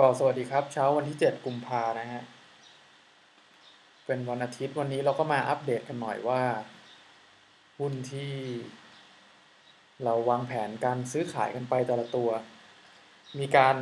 ก็สวัสดีครับเช้าวันที่ 7 กุมภานะฮะ เป็นวันอาทิตย์วันนี้เราก็มาอัปเดตกันหน่อยว่า หุ้นที่ เราวางแผนการซื้อขายกันไปแต่ละตัว มีการ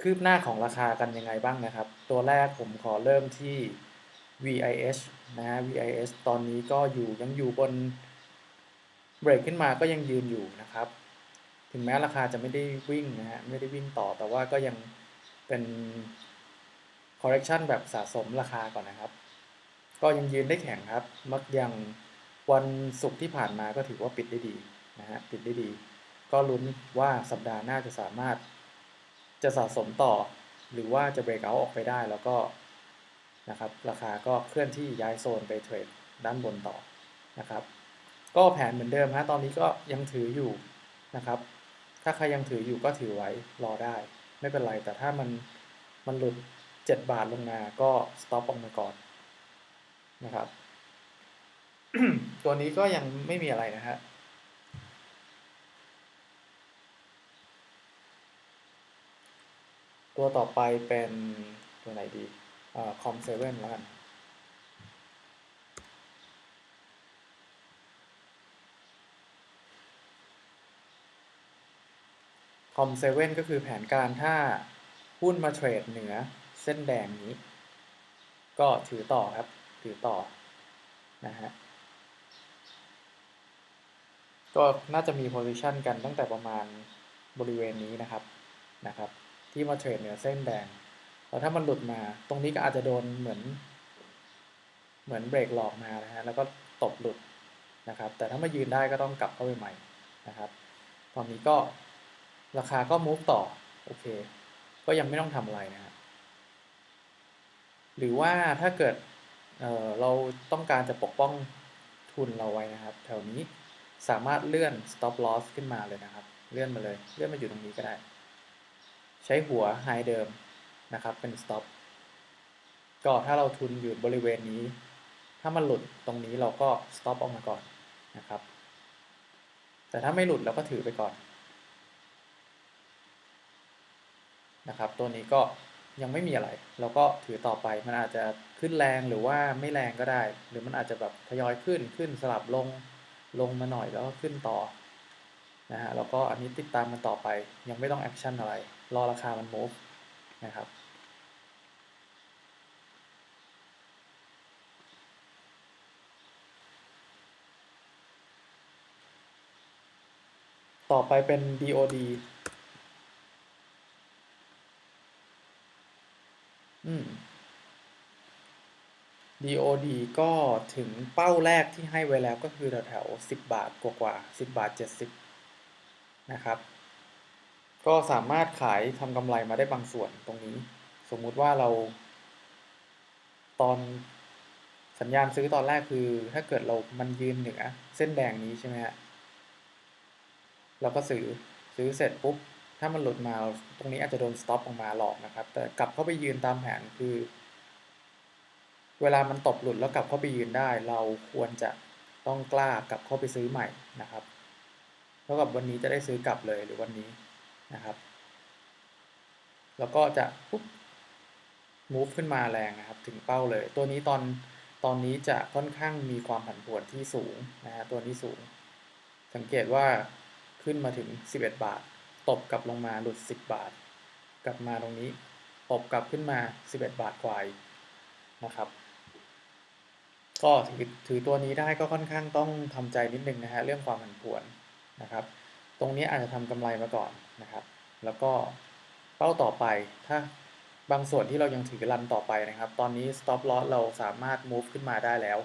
คืบหน้าของราคากันยังไงบ้างนะครับ ตัวแรกผมขอเริ่มที่ VIH นะฮะ VIH ตอนนี้ก็อยู่ยังอยู่บนเบรกขึ้นมาก็ยังยืนอยู่นะครับ ถึงแม้ราคาจะไม่ได้วิ่งนะฮะไม่ได้วิ่งต่อแต่ว่าก็ยังเป็น correction แบบสะสมราคาก่อนนะครับ ก็ยังยืนได้แข็งครับ มักยังวันศุกร์ที่ผ่านมาก็ถือว่าปิดได้ดีนะฮะปิดได้ดี ก็ลุ้นว่าสัปดาห์หน้าจะสามารถจะสะสมต่อ หรือว่าจะ break out ออกไปได้แล้วก็นะครับราคาก็เคลื่อนที่ย้ายโซนไปเทรดด้านบนต่อนะครับ ก็แผนเหมือนเดิมฮะตอนนี้ก็ยังถืออยู่นะครับาใครยังถืออยู่ก็ถือไว้รอได้ ไม่เป็นไร แต่ถ้ามันมันหลุด 7 บาทลงมาก็ stop ออกมาก่อนนะครับ ตัวนี้ก็ยังไม่มีอะไรนะฮะตัวต่อไปเป็นตัวไหนดีอ่าคอมเซเว่นแล้วกัน อมเซเว่นก็คือแผนการถ้าหุ้นมาเทรดเหนือเส้นแดงนี้ ก็ถือต่อครับ ถือต่อนะฮะก็น่าจะมี position กันตั้งแต่ประมาณบริเวณนี้นะครับนะครับ ที่มาเทรดเหนือเส้นแดงแล้วถ้ามันหลุดมา ตรงนี้ก็อาจจะโดนเหมือน เหมือนเบรกหลอกมานะฮะแล้วก็ตบหลุดนะครับ แต่ถ้ามายืนได้ก็ต้องกลับเข้าไปใหม่นะครับ ตอนนี้ก็ ราคาก็มูฟต่อ โอเค ก็ยังไม่ต้องทำอะไรนะครับหรือว่าถ้าเกิดเเราต้องการจะปกป้องทุนเราไว้นะครับ แถวนี้สามารถเลื่อน stop loss ขึ้นมาเลยนะครับ เลื่อนมาเลย เลื่อนมาอยู่ตรงนี้ก็ได้ ใช้หัว high เดิมนะครับ เป็น stop ก็ถ้าเราทุนอยู่บริเวณนี้ ถ้ามันหลุดตรงนี้เราก็ stop ออกมาก่อนนะครับ แต่ถ้าไม่หลุดเราก็ถือไปก่อน นะครับ ตัวนี้ก็ยังไม่มีอะไร เราก็ถือต่อไป มันอาจจะขึ้นแรงหรือว่าไม่แรงก็ได้ หรือมันอาจจะแบบทยอยขึ้นขึ้นสลับลงลงมาหน่อยแล้วก็ขึ้นต่อนะฮะแล้วก็อันนี้ติดตามมันต่อไป ยังไม่ต้องแอคชั่นอะไร รอราคามัน move นะครับต่อไปเป็น DOD อืม DOD ก็ถึงเป้าแรกที่ให้ไว้แล้วก็คือแถวๆสิบบาทกว่าๆสิบบาทเจ็ดสิบนะครับ ก็สามารถขายทำกำไรมาได้บางส่วนตรงนี้ สมมุติว่าเรา ตอนสัญญาณซื้อตอนแรกคือ ถ้าเกิดเรามันยืนเหนือเส้นแดงนี้ใช่ไหมฮะเราก็ซื้อซื้อเสร็จปุ๊บ ถ้ามันหลุดมาตรงนี้อาจจะโดนสต็อปออกมาหลอกนะครับ แต่กลับเข้าไปยืนตามแผนคือ เวลามันตบหลุดแล้วกลับเข้าไปยืนได้ เราควรจะต้องกล้ากลับเข้าไปซื้อใหม่นะครับเท่ากับวันนี้จะได้ซื้อกลับเลยหรือวันนี้นะครับ แล้วก็จะปุ๊บ move ขึ้นมาแรงนะครับ ถึงเป้าเลย ตัวนี้ตอนตอนนี้จะค่อนข้างมีความผันผวนที่สูงนะฮะตัวนี้สูง สังเกตว่าขึ้นมาถึง 11 บาท ตบกลับลงมาหลุด 10 บาท กลับมาตรงนี้ตบกลับขึ้นมา 11 บาทกว่านะครับ ก็ถือถือตัวนี้ได้ก็ค่อนข้างต้องทำใจนิดนึงนะฮะเรื่องความผันผวนนะครับ ตรงนี้อาจจะทำกำไรมาก่อนนะครับ แล้วก็เป้าต่อไปถ้าบางส่วนที่เรายังถือรันต่อไปนะครับ ตอนนี้ stop loss เราสามารถ move ขึ้นมาได้แล้ว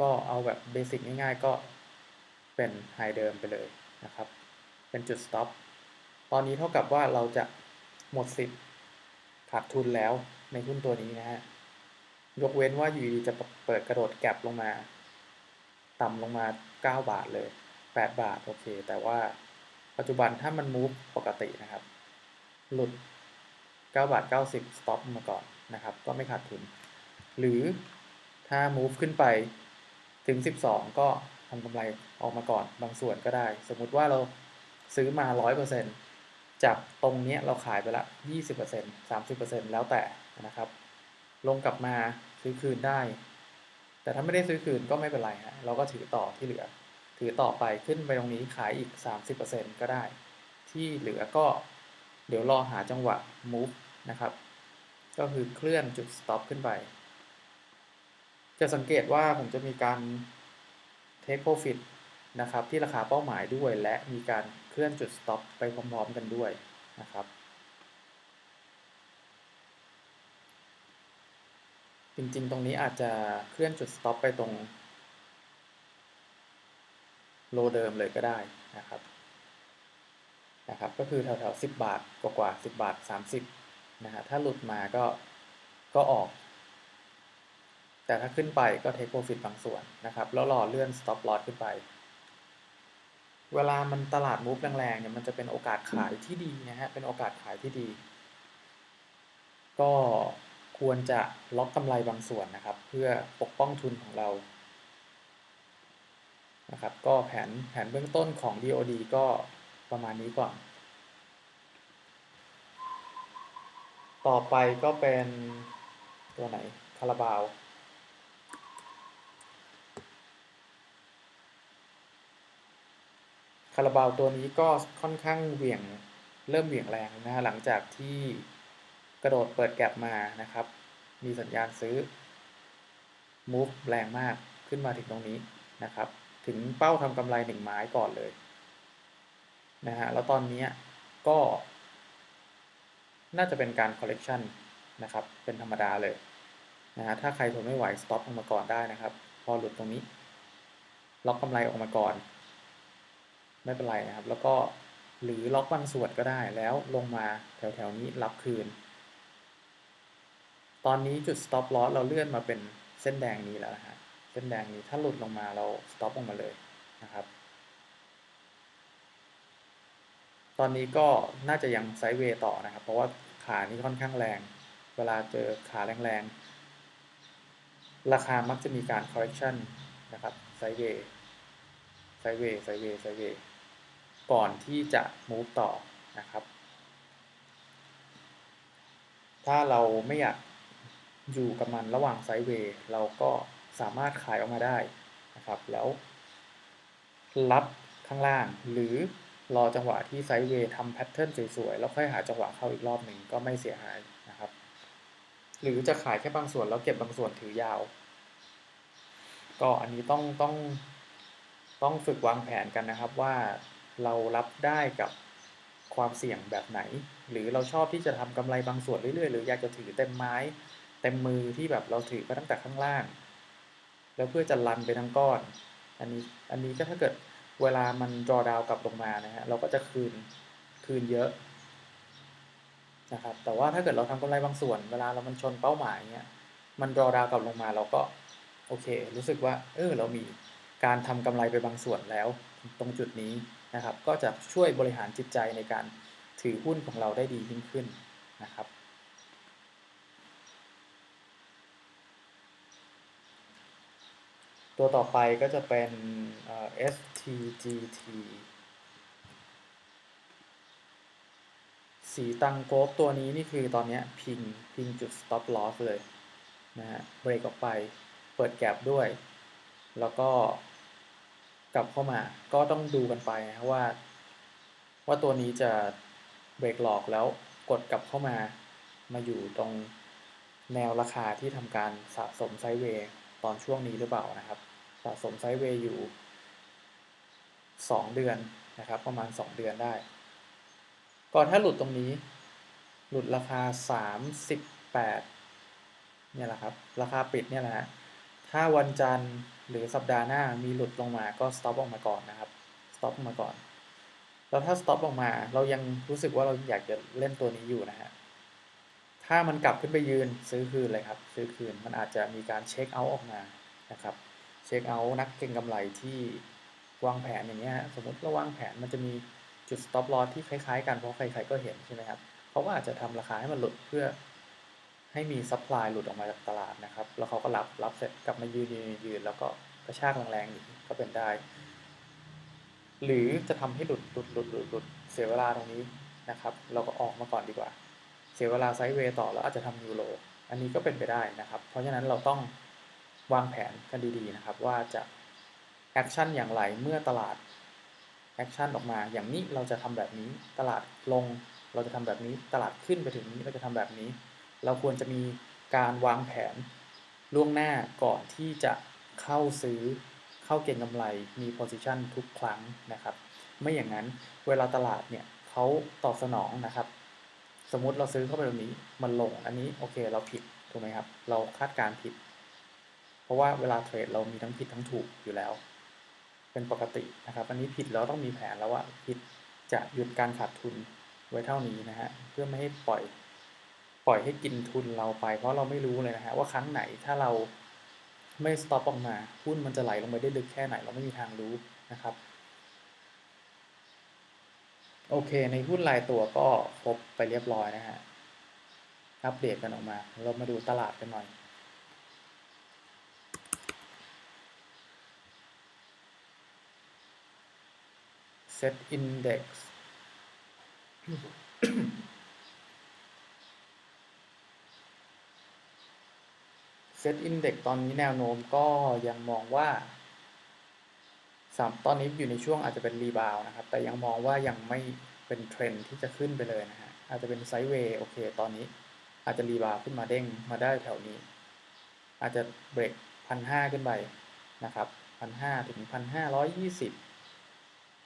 ก็เอาแบบเบสิกง่ายๆก็เป็นไฮเดิมไปเลยนะครับ เป็นจุด stop ตอนนี้เท่ากับว่าเราจะหมดสิทธิ์ขาดทุนแล้วในหุ้นตัวนี้นะฮะ ยกเว้นว่าอยู่ดีจะเปิดกระโดดแก็บลงมา ต่ำลงมา 9 บาทเลย 8 บาท โอเค แต่ว่าปัจจุบันถ้ามัน move ปกตินะครับ หลุด 9 บาท 90 stop มาก่อนนะครับ ก็ไม่ขาดทุน หรือถ้า move ขึ้นไปถึง 12 ก็ทำกำไรออกมาก่อนบางส่วนก็ได้ สมมุติว่าเรา ซื้อมาร้อยเปอร์เซ็นจากตรงนี้เราขายไปละยี่สิบเปอร์เซ็นสามสิบเปอร์เซ็นแล้วแต่นะครับ ลงกลับมาซื้อคืนได้ แต่ถ้าไม่ได้ซื้อคืนก็ไม่เป็นไรฮะเราก็ถือต่อที่เหลือ ถือต่อไปขึ้นไปตรงนี้ขายอีกสามสิบเปอร์เซ็นก็ได้ ที่เหลือก็เดี๋ยวรอหาจังหวะ move นะครับ ก็คือเคลื่อนจุด stop ขึ้นไป จะสังเกตว่าผมจะมีการ take profit นะครับที่ราคาเป้าหมายด้วย และมีการเคลื่อนจุด stop ไปพร้อมๆกันด้วยนะครับจริงๆ ตรงนี้อาจจะเคลื่อนจุด stop ไปตรงโลเดิมเลยก็ได้นะครับนะครับ ก็คือแถวๆ10 บาทกว่าๆ10 บาท 30นะฮะถ้าหลุดมาก็ก็ออก แต่ถ้าขึ้นไปก็ take profit บางส่วนนะครับ แล้วรอเลื่อน stop loss ขึ้นไป เวลามันตลาดมูฟแรงๆเนี่ยมันจะเป็นโอกาสขายที่ดีนะฮะ เป็นโอกาสขายที่ดี ก็ควรจะล็อกกำไรบางส่วนนะครับ เพื่อปกป้องทุนของเรา นะครับ ก็แผนแผนเบื้องต้นของ DOD ก็ประมาณนี้ก่อน ต่อไปก็เป็นตัวไหนคาราบาว คาราบาวตัวนี้ก็ค่อนข้างเหวี่ยงเริ่มเหวี่ยงแรงนะฮะหลังจากที่กระโดดเปิดแก็บมานะครับ มีสัญญาณซื้อ move แรงมากขึ้นมาถึงตรงนี้นะครับ ถึงเป้าทำกำไรหนึ่งไม้ก่อนเลยนะฮะแล้วตอนนี้ก็ น่าจะเป็นการ correction นะครับ เป็นธรรมดาเลยนะฮะถ้าใครทนไม่ไหว stop ออกมาก่อนได้นะครับ พอหลุดตรงนี้ ล็อกกำไรออกมาก่อน ไม่เป็นไรนะครับ แล้วก็หรือล็อกบางส่วนก็ได้แล้วลงมาแถวๆนี้รับคืน ตอนนี้จุด stop loss เราเลื่อนมาเป็นเส้นแดงนี้แล้วนะฮะเส้นแดงนี้ถ้าหลุดลงมาเรา stop ออกมาเลยนะครับ ตอนนี้ก็น่าจะยังไซด์เวย์ต่อนะครับ เพราะว่าขานี้ค่อนข้างแรง เวลาเจอขาแรงๆ ราคามักจะมีการ correction นะครับไซด์เวย์ไซด์เวย์ไซด์เวย์ไซด์เวย์ ก่อนที่จะ move ต่อนะครับ ถ้าเราไม่อยากอยู่กับมันระหว่างไซด์เวย์เราก็สามารถขายออกมาได้นะครับ แล้วรับข้างล่าง หรือรอจังหวะที่ไซด์เวย์ทำแพทเทิร์นสวยๆ แล้วค่อยหาจังหวะเข้าอีกรอบหนึ่งก็ไม่เสียหายนะครับ หรือจะขายแค่บางส่วนแล้วเก็บบางส่วนถือยาว ก็อันนี้ต้องต้องต้องฝึกวางแผนกันนะครับว่า เรารับได้กับความเสี่ยงแบบไหน หรือเราชอบที่จะทำกำไรบางส่วนเรื่อยๆ หรืออยากจะถือเต็มไม้ เต็มมือที่แบบเราถือมาตั้งแต่ข้างล่าง แล้วเพื่อจะรันไปทั้งก้อน อันนี้อันนี้ก็ถ้าเกิดเวลามัน draw down กลับลงมานะฮะเราก็จะคืนคืนเยอะนะครับแต่ว่าถ้าเกิดเราทำกำไรบางส่วน เวลาเรามันชนเป้าหมายเนี้ยมัน draw down กลับลงมาเราก็โอเค รู้สึกว่าเออเรามีการทำกำไรไปบางส่วนแล้ว ตรงจุดนี้ นะครับ ก็จะช่วยบริหารจิตใจในการถือหุ้นของเราได้ดียิ่งขึ้นนะครับตัวต่อไปก็จะเป็น STGT สีตังโกฟตัวนี้นี่คือตอนนี้พิงพิงจุด stop loss เลยนะฮะเบรกออกไป เปิดแก็บด้วย แล้วก็ กลับเข้ามาก็ต้องดูกันไปนะว่า ว่าตัวนี้จะเบรกหลอกแล้วกดกลับเข้ามามาอยู่ตรงแนวราคาที่ทำการสะสมไซด์เวย์ตอนช่วงนี้หรือเปล่านะครับ สะสมไซด์เวย์อยู่ 2 เดือนนะครับ ประมาณ 2 เดือนได้ ก็ถ้าหลุดตรงนี้ หลุดราคา 38เนี่ยแหละครับ ราคาปิดเนี่ยแหละถ้าวันจันทร์ หรือสัปดาห์หน้ามีหลุดลงมาก็ stop ออกมาก่อนนะครับ stop ออกมาก่อน แล้วถ้า stop ออกมา เรายังรู้สึกว่าเราอยากจะเล่นตัวนี้อยู่นะฮะ ถ้ามันกลับขึ้นไปยืนซื้อคืนเลยครับ ซื้อคืน มันอาจจะมีการเช็คเอาท์ออกมานะครับ เช็คเอาท์นักเก็งกำไรที่วางแผนอย่างเงี้ย สมมติเราวางแผนมันจะมีจุด stop loss ที่คล้ายๆ กันเพราะใครๆก็เห็นใช่ไหมครับ เขาก็อาจจะทำราคาให้มันหลุดเพื่อ ให้มีซัพพลายหลุดออกมาจากตลาดนะครับ แล้วเขาก็รับรับเสร็จกลับมายืนยืนยืนแล้วก็กระชากแรงๆหนีก็เป็นได้ หรือจะทำให้หลุดหลุดหลุดหลุดหลุดเสียเวลาตรงนี้นะครับ เราก็ออกมาก่อนดีกว่า เสียเวลาไซด์เวย์ต่อแล้วอาจจะทำยูโรอันนี้ก็เป็นไปได้นะครับ เพราะฉะนั้นเราต้องวางแผนกันดีๆนะครับว่าจะแอคชั่นอย่างไรเมื่อตลาดแอคชั่นออกมา อย่างนี้เราจะทำแบบนี้ตลาดลงเราจะทำแบบนี้ตลาดขึ้นไปถึงนี้เราจะทำแบบนี้ เราควรจะมีการวางแผนล่วงหน้าก่อนที่จะเข้าซื้อเข้าเก็งกำไรมี position ทุกครั้งนะครับ ไม่อย่างนั้นเวลาตลาดเนี่ยเขาตอบสนองนะครับ สมมติเราซื้อเข้าไปตรงนี้มันลงอันนี้โอเคเราผิดถูกไหมครับ เราคาดการณ์ผิด เพราะว่าเวลาเทรดเรามีทั้งผิดทั้งถูกอยู่แล้ว เป็นปกตินะครับ อันนี้ผิดแล้วต้องมีแผนแล้วว่าผิดจะหยุดการขาดทุนไว้เท่านี้นะฮะเพื่อไม่ให้ปล่อย ปล่อยให้กินทุนเราไป เพราะเราไม่รู้เลยนะฮะว่าครั้งไหนถ้าเราไม่สต็อปออกมาหุ้นมันจะไหลลงไปได้ลึกแค่ไหนเราไม่มีทางรู้นะครับโอเค ในหุ้นรายตัวก็ครบไปเรียบร้อยนะฮะอัปเดตกันออกมา เรามาดูตลาดกันหน่อย Set Index เซตอินเด็กตอนนี้แนวโน้มก็ยังมองว่าสามตอนนี้อยู่ในช่วงอาจจะเป็นรีบาวนะครับ แต่ยังมองว่ายังไม่เป็นเทรนที่จะขึ้นไปเลยนะฮะ อาจจะเป็นไซด์เวย์โอเค ตอนนี้อาจจะรีบาวขึ้นมาเด้งมาได้แถวนี้ อาจจะเบรกพันห้าขึ้นไปนะครับพันห้าถึงพันห้าร้อยยี่สิบ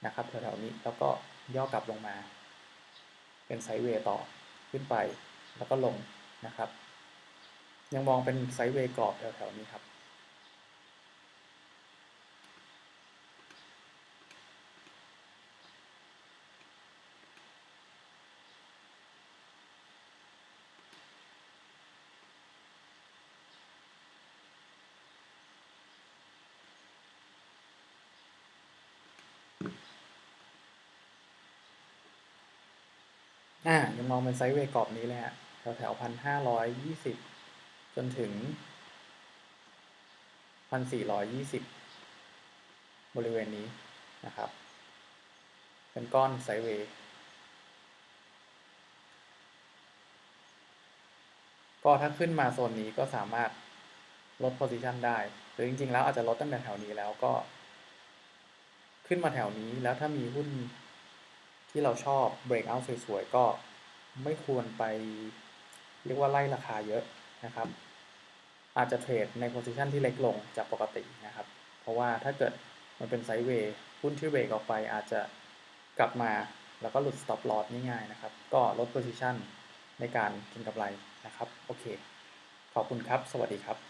นะครับแถวๆนี้แล้วก็ย่อกลับลงมา เป็นไซด์เวย์ต่อขึ้นไปแล้วก็ลงนะครับ ยังมองเป็นไซด์เวย์กรอบแถวๆนี้ครับ อ่า ยังมองเป็นไซด์เวย์กรอบนี้เลยฮะ แถวแถวพันห้าร้อยยี่สิบ จนถึงพันสี่ร้อยยี่สิบบริเวณนี้นะครับ เป็นก้อนไซเวย์ก็ถ้าขึ้นมาโซนนี้ก็สามารถลด position ได้ หรือจริงๆ แล้วอาจจะลดตั้งแต่แถวนี้แล้วก็ ขึ้นมาแถวนี้แล้วถ้ามีหุ้นที่เราชอบ break out สวยๆ ก็ไม่ควรไป เรียกว่าไล่ราคาเยอะ นะครับ อาจจะเทรดในโพซิชันที่เล็กลงจากปกตินะครับ เพราะว่าถ้าเกิดมันเป็นไซด์เวย์หุ้นที่เบรกออกไปอาจจะกลับมาแล้วก็หลุด stop loss ง่ายๆนะครับ ก็ลด position ในการกินกำไรนะครับ โอเค ขอบคุณครับ สวัสดีครับ